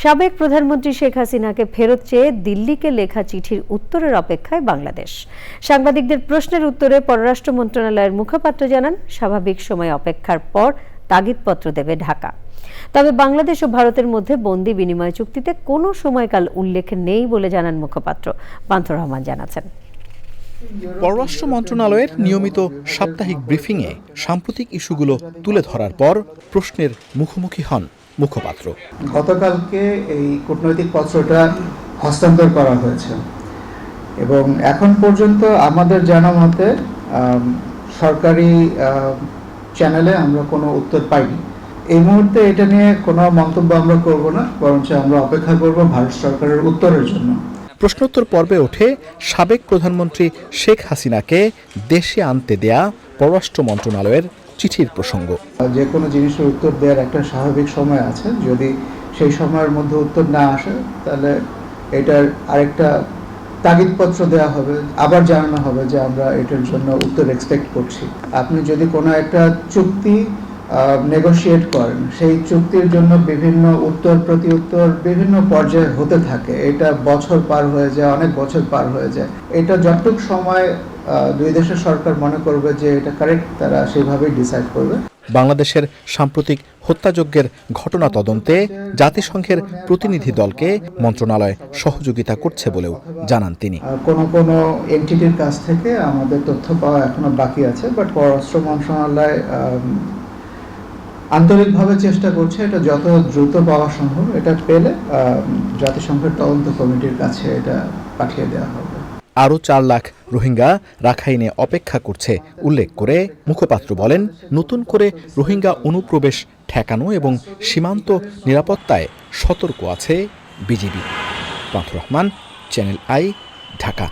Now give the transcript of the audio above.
সাবেক প্রধানমন্ত্রী শেখ হাসিনাকে ফেরত চেয়ে দিল্লিকে লেখা চিঠির উত্তরের অপেক্ষায় বাংলাদেশ। সাংবাদিকদের প্রশ্নের উত্তরে পররাষ্ট্র মন্ত্রণালয়ের মুখপাত্র জানান, স্বাভাবিক সময় অপেক্ষার পর তাগিদপত্র দেবে ঢাকা। তবে বাংলাদেশ ও ভারতের মধ্যে বন্দি বিনিময় চুক্তিতে কোনো সময়কাল উল্লেখ নেই বলে জানান মুখপাত্র পান্থ রহমান জানাচ্ছেন। পররাষ্ট্র মন্ত্রণালয়ের নিয়মিত সাপ্তাহিক ব্রিফিংয়ে সাম্প্রতিক ইস্যুগুলো তুলে ধরার পর প্রশ্নের মুখোমুখি হন। মুখপাত্র। গতকালকে এই কূটনৈতিক পত্রটা হস্তান্তর করা হয়েছে। এবং এখন পর্যন্ত আমাদের জানা মতে সরকারি চ্যানেলে আমরা কোনো উত্তর পাইনি। এই মুহূর্তে এটা নিয়ে কোনো মন্তব্য আমরা করব না বরঞ্চ আমরা অপেক্ষা করব ভারত সরকারের উত্তরের জন্য। প্রশ্নোত্তর পর্বে ওঠে সাবেক প্রধানমন্ত্রী শেখ হাসিনাকে দেশে আনতে দেয়া পররাষ্ট্র মন্ত্রণালয়ের চিঠির প্রসঙ্গ। যে কোনো জিনিসের উত্তর দেওয়ার একটা স্বাভাবিক সময় আছে। যদি সেই সময়ের মধ্যে উত্তর না আসে, তাহলে এটার আরেকটা তাগিদপত্র দেওয়া হবে। আবার জানানো হবে যে আমরা এটার জন্য উত্তর এক্সপেক্ট করছি। আপনি যদি কোনো একটা চুক্তি নেগোশিয়েট করেন। সেই চুক্তির জন্য বিভিন্ন উত্তর প্রতি উত্তর বিভিন্ন পর্যায়ে হতে থাকে। এটা বছর পার হয়ে যায় অনেক বছর পার হয়ে যায়। এটা যতটুক সময় দুই দেশের সরকার মনে করবে যে এটা কারেক্ট তারা সেভাবেই ডিসাইড করবে। বাংলাদেশের সাম্প্রতিক হত্যাযজ্ঞের ঘটনা তদন্তে জাতিসংঘের প্রতিনিধি দলকে মন্ত্রণালয় সহযোগিতা করছে বলেও জানান তিনি। কোনো কোনো এনটিটির কাছ থেকে আমাদের তথ্য পাওয়া এখনও বাকি আছে বাট পররাষ্ট্র মন্ত্রণালয় আন্তরিকভাবে চেষ্টা করছে, এটা যত দ্রুত পাওয়া সম্ভব, এটা পেলে জাতিসংঘের তদন্ত কমিটির কাছে এটা পাঠিয়ে দেওয়া হবে। আরও চার লাখ রোহিঙ্গা রাখাইনে অপেক্ষা করছে, উল্লেখ করে মুখপাত্র বলেন, নতুন করে রোহিঙ্গা অনুপ্রবেশ ঠেকানো এবং সীমান্ত নিরাপত্তায় সতর্ক আছে BGB. Pantha Rahman, channel I, Dhaka.